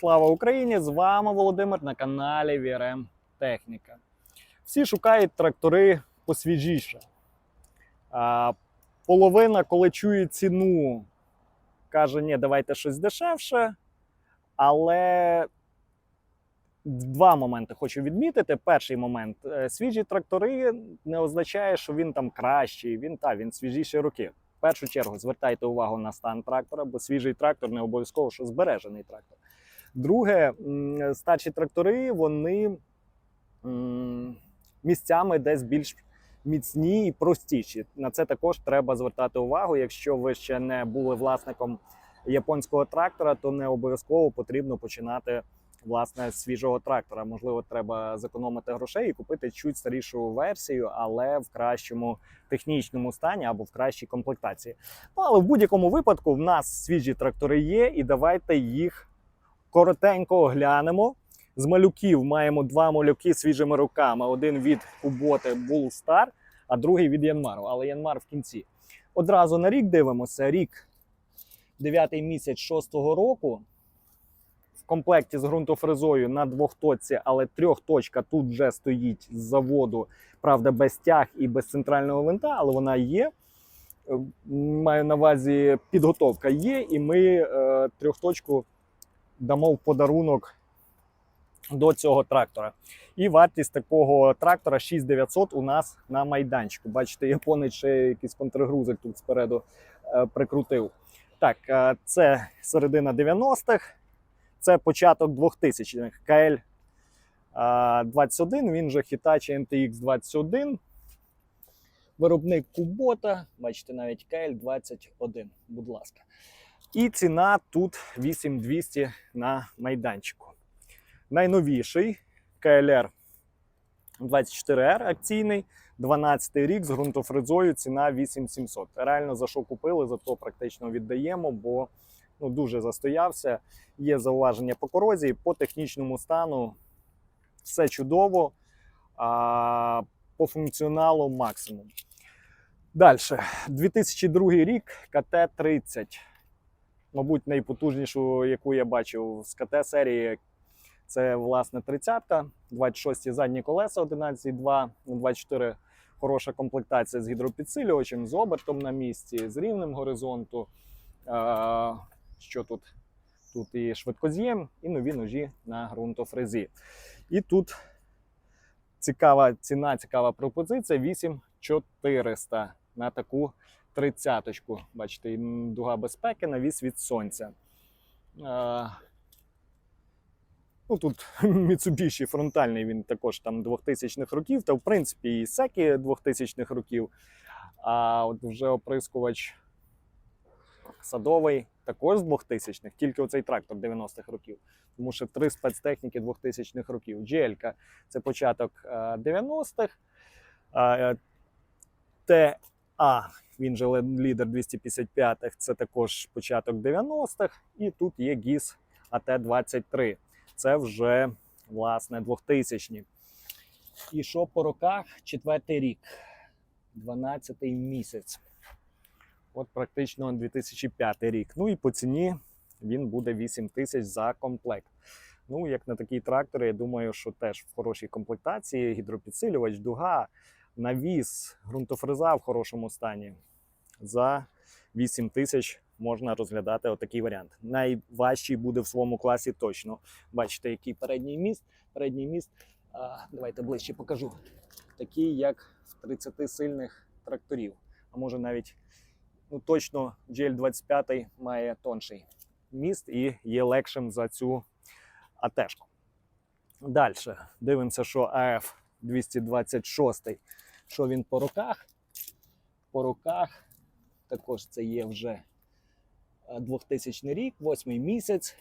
Слава Україні! З вами Володимир на каналі VRM Техніка. Всі шукають трактори посвіжіше. А, половина, коли чує ціну, каже: ні, давайте щось дешевше. Але два моменти хочу відмітити. Перший момент: е, свіжі трактори не означає, що він там кращий. Він та він свіжіші роки. В першу чергу звертайте увагу на стан трактора, бо свіжий трактор не обов'язково, що збережений трактор. Друге, старші трактори вони місцями десь більш міцні і простіші. На це також треба звертати увагу. Якщо ви ще не були власником японського трактора, то не обов'язково потрібно починати власне з свіжого трактора. Можливо, треба зекономити грошей і купити чуть старішу версію, але в кращому технічному стані або в кращій комплектації. Ну але в будь-якому випадку в нас свіжі трактори є, і давайте їх коротенько оглянемо. З малюків маємо два малюки свіжими руками. Один від Куботи Star, а другий від Янмару. Але Янмар в кінці. Одразу на рік дивимося. Рік 9 місяць 6-го року. В комплекті з ґрунтофрезою на двохточці, але трьохточка тут вже стоїть з заводу. Правда, без тяг і без центрального винта, але вона є. Е, Маю на увазі підготовка є, і ми е, трьохточку дамо в подарунок до цього трактора. І вартість такого трактора 6900 у нас на майданчику. Бачите, японець ще якийсь контргрузик тут спереду е, прикрутив. Так, е, це середина 90-х, це початок 2000-х. КЛ е, 21, він же Hitachi NTX 21. Виробник Кубота, бачите, навіть КЛ 21, будь ласка. І ціна тут 8200 на майданчику. Найновіший КЛР 24R акційний, 12 рік з ґрунтофрезою, ціна 8700. Реально за що купили, за то практично віддаємо, бо ну, дуже застоявся. Є зауваження по корозії, по технічному стану все чудово, а по функціоналу максимум. Далі, 2002 рік КТ-30 мабуть, найпотужнішу, яку я бачив з КТ серії. Це власне 30-ка, 26 задні колеса 11,2, 24 хороша комплектація з гідропідсилювачем, з обертом на місці, з рівнем горизонту. А, що тут? Тут і швидкоз'єм, і нові ножі на ґрунтофрезі. І тут цікава ціна, цікава пропозиція 8400 на таку тридцяточку. Бачите, і дуга безпеки, навіс від сонця. А, ну, тут Mitsubishi фронтальний, він також там 2000-х років, та в принципі і секі 2000-х років. А от вже оприскувач садовий також з 2000-х, тільки оцей трактор 90-х років. Тому що три спецтехніки 2000-х років. GL це початок е, 90-х. Е, TA він же лідер 255-х, це також початок 90-х. І тут є GIS АТ-23. Це вже власне 2000-ні. І що по роках? Четвертий рік, 12-й місяць. От практично 2005 рік. Ну і по ціні він буде 8 тисяч за комплект. Ну, як на такий трактор, я думаю, що теж в хорошій комплектації, гідропідсилювач, дуга, навіс, ґрунтофреза в хорошому стані. За 8 тисяч можна розглядати отакий варіант. Найважчий буде в своєму класі точно. Бачите, який передній міст. Передній міст, а, давайте ближче покажу. Такий, як в 30 сильних тракторів. А може навіть ну, точно GL25 має тонший міст і є легшим за цю АТшку. Далі дивимося, що АФ 226. Що він по руках? По руках також це є вже 2000 рік, 8 місяць,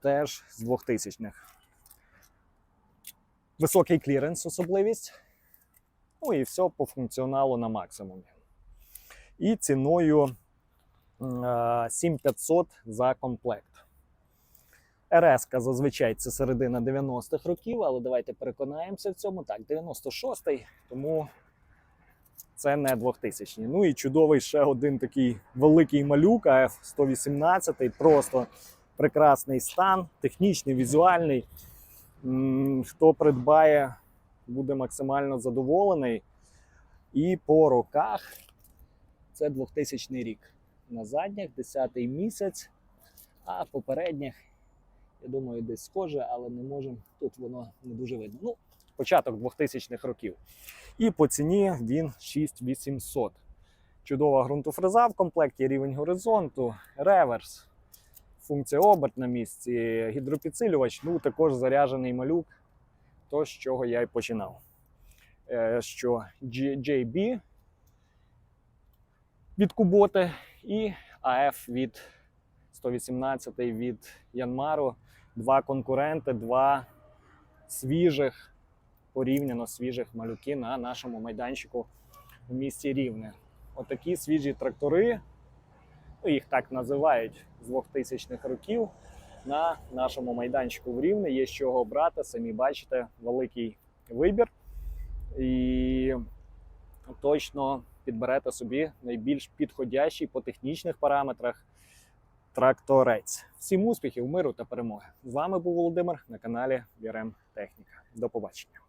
теж з 2000-х. Високий кліренс особливість. Ну і все по функціоналу на максимумі. І ціною е, 7500 за комплект. РС зазвичай це середина 90-х років, але давайте переконаємося в цьому. Так, 96-й, тому це не 2000 Ну і чудовий ще один такий великий малюк АФ 118 просто прекрасний стан, технічний, візуальний. Хто придбає, буде максимально задоволений. І по роках це 2000 рік. На задніх 10-й місяць, а попередніх, я думаю, десь схоже, але не можемо. Тут воно не дуже видно. Ну, початок 2000-х років. І по ціні він 6800. Чудова ґрунтофреза в комплекті, рівень горизонту, реверс, функція оберт на місці, гідропідсилювач, ну також заряджений малюк, то з чого я й починав. Е, Що JB від Куботи і AF від 118 від Янмару. Два конкуренти, два свіжих, порівняно свіжих малюки на нашому майданчику у місті Рівне. Отакі свіжі трактори, ну, їх так називають з 2000-х років. На нашому майданчику в Рівне є з чого брати. Самі бачите, великий вибір. І точно підберете собі найбільш підходящий по технічних параметрах тракторець. Всім успіхів, миру та перемоги! З вами був Володимир на каналі VRM Техніка. До побачення.